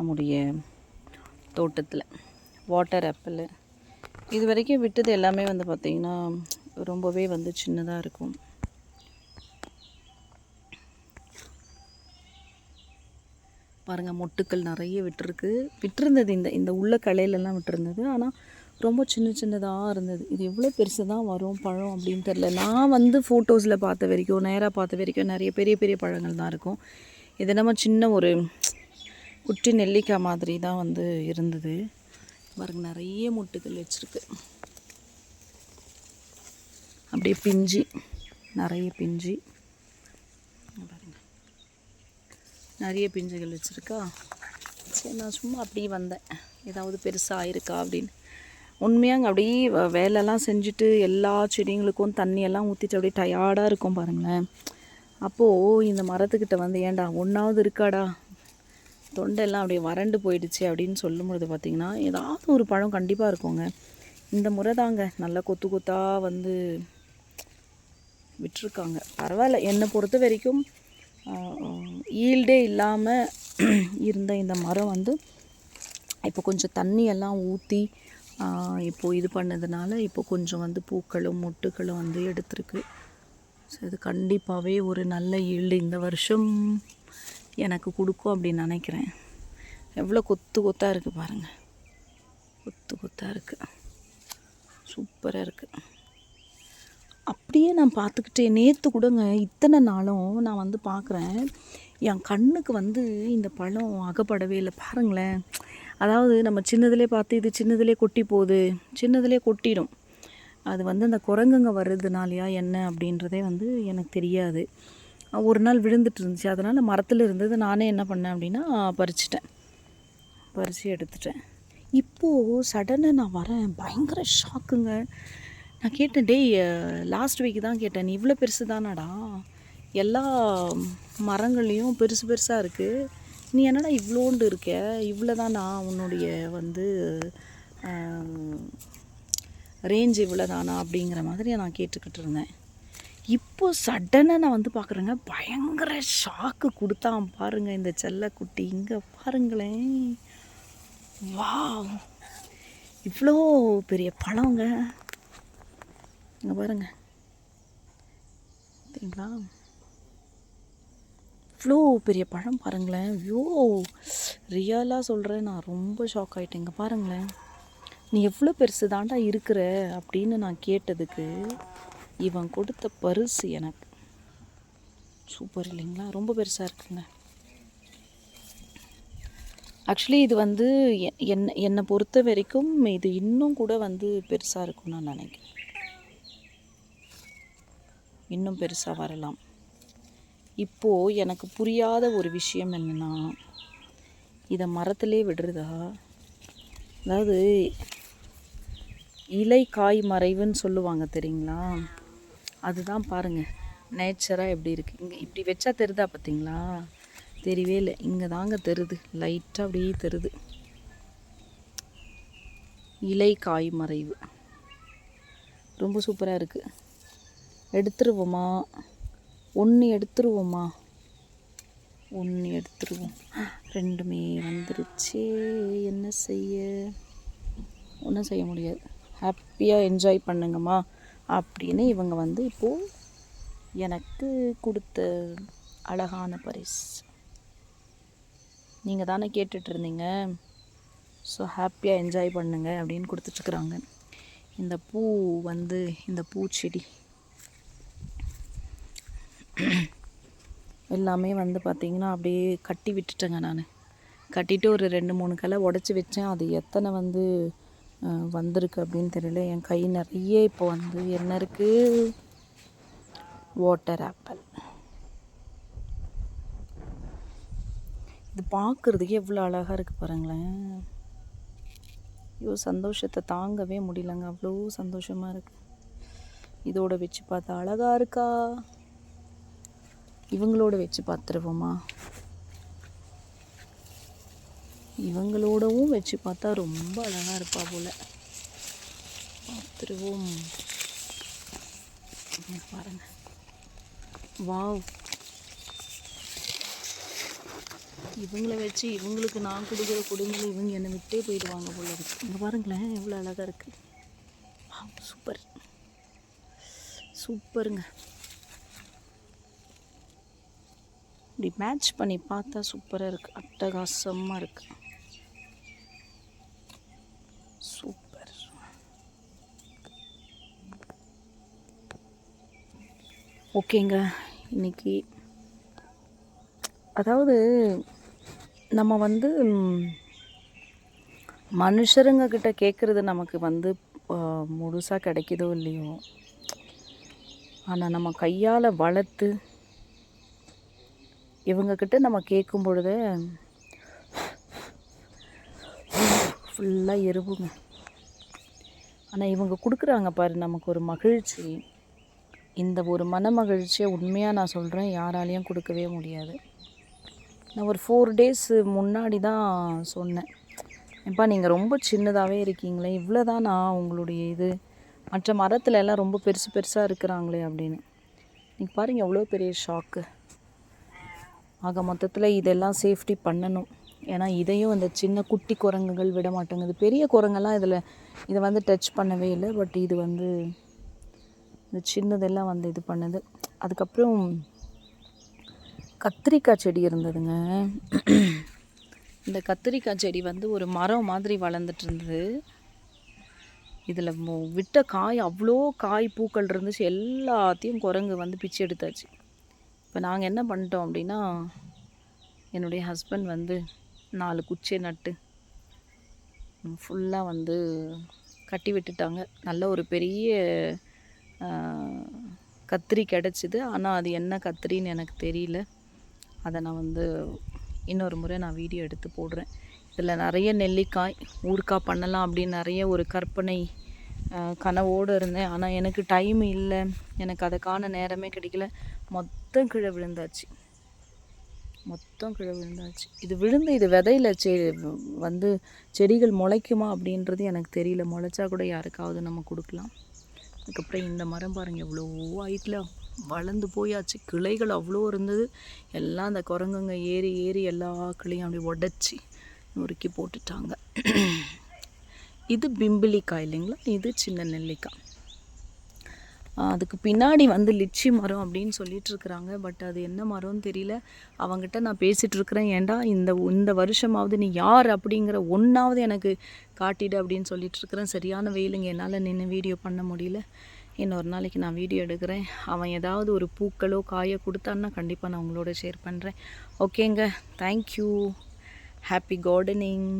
நம்முடைய தோட்டத்தில். Water apple இது வரைக்கும் விட்டது எல்லாமே வந்து பார்த்திங்கன்னா ரொம்பவே வந்து சின்னதாக இருக்கும். பாருங்கள் மொட்டுக்கள் நிறைய விட்டுருக்கு. விட்டுருந்தது இந்த இந்த உள்ள கலையிலலாம் விட்டுருந்தது. ஆனால் ரொம்ப சின்ன சின்னதாக இருந்தது. இது எவ்வளோ பெருசு தான் வரும் பழம் அப்படின்னு தெரில நான் வந்து ஃபோட்டோஸில் பார்த்த வரைக்கும் நேராக பார்த்த வரைக்கும் நிறைய பெரிய பெரிய பழங்கள் தான் இருக்கும். இது நம்ம சின்ன ஒரு குட்டி நெல்லிக்காய் மாதிரி தான் வந்து இருந்தது. பாருங்க நிறைய முட்டுகள் வச்சுருக்கு. அப்படியே பிஞ்சு நிறைய பிஞ்சு. பாருங்க. நிறைய பிஞ்சுகள் வச்சுருக்கா. சரி நான் சும்மா அப்படியே வந்தேன். ஏதாவது பெருசாக ஆயிருக்கா அப்படின்னு. உண்மையாங்க அப்படியே வேலைலாம் செஞ்சுட்டு எல்லா செடிங்களுக்கும் தண்ணியெல்லாம் ஊற்றிட்டு அப்படியே டயர்டாக இருக்கும் பாருங்களேன். அப்போது இந்த மரத்துக்கிட்ட வந்து ஏன்டா ஒன்றாவது இருக்காடா? தொண்டெல்லாம் அப்படியே வறண்டு போயிடுச்சு அப்படின்னு சொல்லும்பொழுது பார்த்திங்கன்னா ஏதாவது ஒரு பழம் கண்டிப்பாக இருக்குங்க. இந்த முறை தாங்க நல்லா கொத்து கொத்தாக வந்து விட்டுருக்காங்க. பரவாயில்ல. என்னை பொறுத்த வரைக்கும் ஈல்டே இல்லாமல் இருந்த இந்த மரம் வந்து இப்போ கொஞ்சம் தண்ணியெல்லாம் ஊற்றி இப்போது இது பண்ணதுனால இப்போ கொஞ்சம் வந்து பூக்களும் மொட்டுகளும் வந்து எடுத்திருக்கு. ஸோ இது கண்டிப்பாகவே ஒரு நல்ல ஈல்டு இந்த வருஷம். எனக்கு கொடுக்கும் அப்படின்னு நினைக்கிறேன். எவ்வளோ கொத்து கொத்தாக இருக்குது பாருங்கள் கொத்து கொத்தாக இருக்குது சூப்பராக இருக்குது அப்படியே நான் பார்த்துக்கிட்டே நேற்று கூடங்க இத்தனை நாளும் நான் வந்து பார்க்குறேன். என் கண்ணுக்கு வந்து இந்த பழம் அகப்படவே இல்லை. பாருங்களேன். அதாவது நம்ம சின்னதுலே பார்த்து இது சின்னதுலே கொட்டி போகுது. சின்னதுலே கொட்டிடும். அது வந்து அந்த குரங்குங்க வர்றதுனாலையா என்ன அப்படின்றதே வந்து எனக்கு தெரியாது. ஒரு நாள் விழுந்துட்டு இருந்துச்சு. அதனால் மரத்தில் இருந்தது நானே என்ன பண்ணேன் அப்படின்னா பறிச்சிட்டேன். பறித்து எடுத்துட்டேன். இப்போது சடனாக நான் வரேன். பயங்கர ஷாக்குங்க நான் கேட்டேன் டேய் லாஸ்ட் வீக் தான் கேட்டேன். நீ இவ்வளோ பெருசு தானாடா. எல்லா மரங்கள்லேயும் பெருசு பெருசாக இருக்குது நீ என்னடா இவ்வளோண்டு இருக்க? இவ்வளோ தானா உன்னுடைய வந்து ரேஞ்ச் இவ்வளோ தானா அப்படிங்கிற மாதிரி நான் கேட்டுக்கிட்டு இருந்தேன். இப்போ சடனாக நான் வந்து பார்க்குறேங்க பயங்கர ஷாக்கு கொடுத்தான் பாருங்க இந்த செல்லக்குட்டி இங்கே பாருங்களேன். வா இவ்வளோ பெரிய பழங்க. இங்கே பாருங்க. சரிங்களா இவ்வளோ பெரிய பழம் பாருங்களேன். ஐயோ ரியலாக சொல்கிறேன் நான் ரொம்ப ஷாக் ஆகிட்டேன் இங்கே பாருங்களேன். நீ எவ்வளோ பெருசு தாண்டா இருக்கிற அப்படின்னு நான் கேட்டதுக்கு இவன் கொடுத்த பரிசு எனக்கு. சூப்பர் இல்லைங்களா? ரொம்ப பெருசாக இருக்குங்க. ஆக்சுவலி இது வந்து எ- என்ன என்னை பொறுத்த வரைக்கும் இது இன்னும் கூட வந்து பெருசாக இருக்கும்னு நான் நினைக்கிறேன். இன்னும் பெருசாக வரலாம். இப்போது எனக்கு புரியாத ஒரு விஷயம் என்னென்னா இதை மரத்திலே விடுறதா? அதாவது இலை காய் மறைவுன்னு சொல்லுவாங்க தெரியுங்களா? அதுதான் பாருங்கள் நேச்சராக எப்படி இருக்குது இங்கே இப்படி வச்சா தெரிதா பார்த்தீங்களா தெரியவே இல்லை. இங்கே தாங்க தெருது. லைட்டாக அப்படியே தெருது. இலை காய் மறைவு. ரொம்ப சூப்பராக இருக்குது எடுத்துருவோமா? ஒன்று எடுத்துருவோமா? ஒன்று எடுத்துருவோம். ரெண்டுமே வந்துருச்சு. என்ன செய்ய? ஒன்றும் செய்ய முடியாது. ஹாப்பியாக என்ஜாய் பண்ணுங்கம்மா. அப்படின்னு இவங்க வந்து இப்போது எனக்கு கொடுத்த அழகான பரிசு. நீங்கள் தானே கேட்டுட்ருந்தீங்க ஸோ ஹாப்பியாக என்ஜாய் பண்ணுங்க அப்படின்னு கொடுத்துட்ருக்குறாங்க. இந்த பூ வந்து இந்த பூச்செடி. எல்லாமே வந்து பார்த்திங்கன்னா அப்படியே கட்டி விட்டுட்டேங்க நான். கட்டிட்டு ஒரு ரெண்டு மூணு கலை உடச்சி வச்சேன். அது எத்தனை வந்து வந்திருக்கு அப்படின்னு தெரியல. என் கை நிறைய இப்போ வந்து என்ன இருக்குது வாட்டர் ஆப்பிள் இது பார்க்குறதுக்கே எவ்வளோ அழகாக இருக்குது பாருங்களேன். ஐயோ சந்தோஷத்தை தாங்கவே முடியலங்க. அவ்வளோ சந்தோஷமாக இருக்குது இதோட வச்சு பார்த்தா அழகாக இருக்கா? இவங்களோட வச்சு பார்த்துருவோமா? இவங்களோடவும் வச்சு பார்த்தா ரொம்ப அழகாக இருப்பா போல. பார்த்துருவோம். பாருங்க. வாவ். இவங்கள வச்சு இவங்களுக்கு நான் கொடுக்குற கொடுமையில் இவங்க என்னை விட்டே போயிடுவாங்க போல இருக்கு. இங்கே பாருங்களேன் எவ்வளோ அழகாக இருக்குது சூப்பர் சூப்பருங்க. இப்படி மேட்ச் பண்ணி பார்த்தா சூப்பராக இருக்குது அட்டகாசமாக இருக்குது சூப்பர் ஓகேங்க. இன்னைக்கு அதாவது நம்ம வந்து மனுஷருங்க கிட்ட கேட்குறது நமக்கு வந்து முழுசாக கிடைக்குதோ இல்லையோ? ஆனால் நம்ம கையால் வளர்த்து இவங்கக்கிட்ட நம்ம கேட்கும் பொழுது ஃபுல்லாக எருவுங்க. ஆனால் இவங்க கொடுக்குறாங்க பாரு நமக்கு ஒரு மகிழ்ச்சி. இந்த ஒரு மன மகிழ்ச்சியை உண்மையாக நான் சொல்கிறேன் யாராலையும் கொடுக்கவே முடியாது. நான் ஒரு ஃபோர் டேஸ் முன்னாடி தான் சொன்னேன். ஏப்பா நீங்கள் ரொம்ப சின்னதாகவே இருக்கீங்களே இவ்வளோ தானா உங்களுடைய இது. மற்ற மரத்துல எல்லாம் ரொம்ப பெருசு பெருசாக இருக்கிறாங்களே அப்படின்னு. நீங்கள் பாருங்கள் எவ்வளோ பெரிய ஷாக்கு ஆக மொத்தத்தில் இதெல்லாம் சேஃப்டி பண்ணணும். ஏன்னா இதையும் அந்த சின்ன குட்டி குரங்குகள் விட மாட்டேங்குது பெரிய குரங்கெல்லாம் இதில் இதை வந்து டச் பண்ணவே இல்லை. பட் இது வந்து இந்த சின்னதெல்லாம் வந்து இது பண்ணுது. அதுக்கப்புறம் கத்திரிக்காய் செடி இருந்ததுங்க. இந்த கத்திரிக்காய் செடி வந்து ஒரு மரம் மாதிரி வளர்ந்துட்டு இருந்தது. இதில் விட்ட காய் அவ்வளோ காய் பூக்கள் இருந்துச்சு. எல்லாத்தையும் குரங்கு வந்து பிச்சு எடுத்தாச்சு. இப்போ நாங்கள் என்ன பண்ணிட்டோம் அப்படின்னா என்னுடைய ஹஸ்பண்ட் வந்து நாலு குச்சை நட்டு ஃபுல்லாக வந்து கட்டி விட்டுட்டாங்க. நல்ல ஒரு பெரிய கத்திரி கிடச்சிது. ஆனால் அது என்ன கத்திரின்னு எனக்கு தெரியல. அதை நான் வந்து இன்னொரு முறை நான் வீடியோ எடுத்து போடுறேன். இதில் நிறைய நெல்லிக்காய் ஊறுக்காய் பண்ணலாம் அப்படின்னு நிறைய ஒரு கற்பனை கனவோடு இருந்தேன். ஆனால் எனக்கு டைம் இல்லை. எனக்கு அதுக்கான நேரமே கிடைக்கல. மொத்தம் கீழே விழுந்தாச்சு. மொத்தம் கீழே விழுந்தாச்சு. இது விழுந்து இது விதையில செ வந்து செடிகள் முளைக்குமா அப்படின்றது எனக்கு தெரியல. முளைச்சா கூட யாருக்காவது நம்ம கொடுக்கலாம். அதுக்கப்புறம் இந்த மரம் பாருங்கள் எவ்வளோ ஹைட்டில் வளர்ந்து போயாச்சு. கிளைகள் அவ்வளோ இருந்தது. எல்லாம் அந்த குரங்குங்க ஏறி ஏறி எல்லா கிளையும் அப்படியே உடச்சி நொறுக்கி போட்டுட்டாங்க. இது பிம்பிலிக்காய் இல்லைங்களா? இது சின்ன நெல்லிக்காய். அதுக்கு பின்னாடி வந்து லிச்சி மரம் அப்படின்னு சொல்லிட்டு இருக்கிறாங்க பட் அது என்ன மரம்னு தெரியல. அவங்ககிட்ட நான் பேசிகிட்டு இருக்கிறேன் ஏன்டா இந்த இந்த வருஷமாவது நீ யார் அப்படிங்கிற ஒன்றாவது எனக்கு காட்டிடு அப்படின்னு சொல்லிட்டு இருக்கிறேன் சரியான வெயிலுங்க. என்னால் நின்று வீடியோ பண்ண முடியல. இன்னொரு நாளைக்கு நான் வீடியோ எடுக்கிறேன். அவன் ஏதாவது ஒரு பூக்களோ காயோ கொடுத்தான்னா கண்டிப்பாக நான் உங்களோட ஷேர் பண்ணுறேன் ஓகேங்க தேங்க்யூ ஹாப்பி கார்டனிங்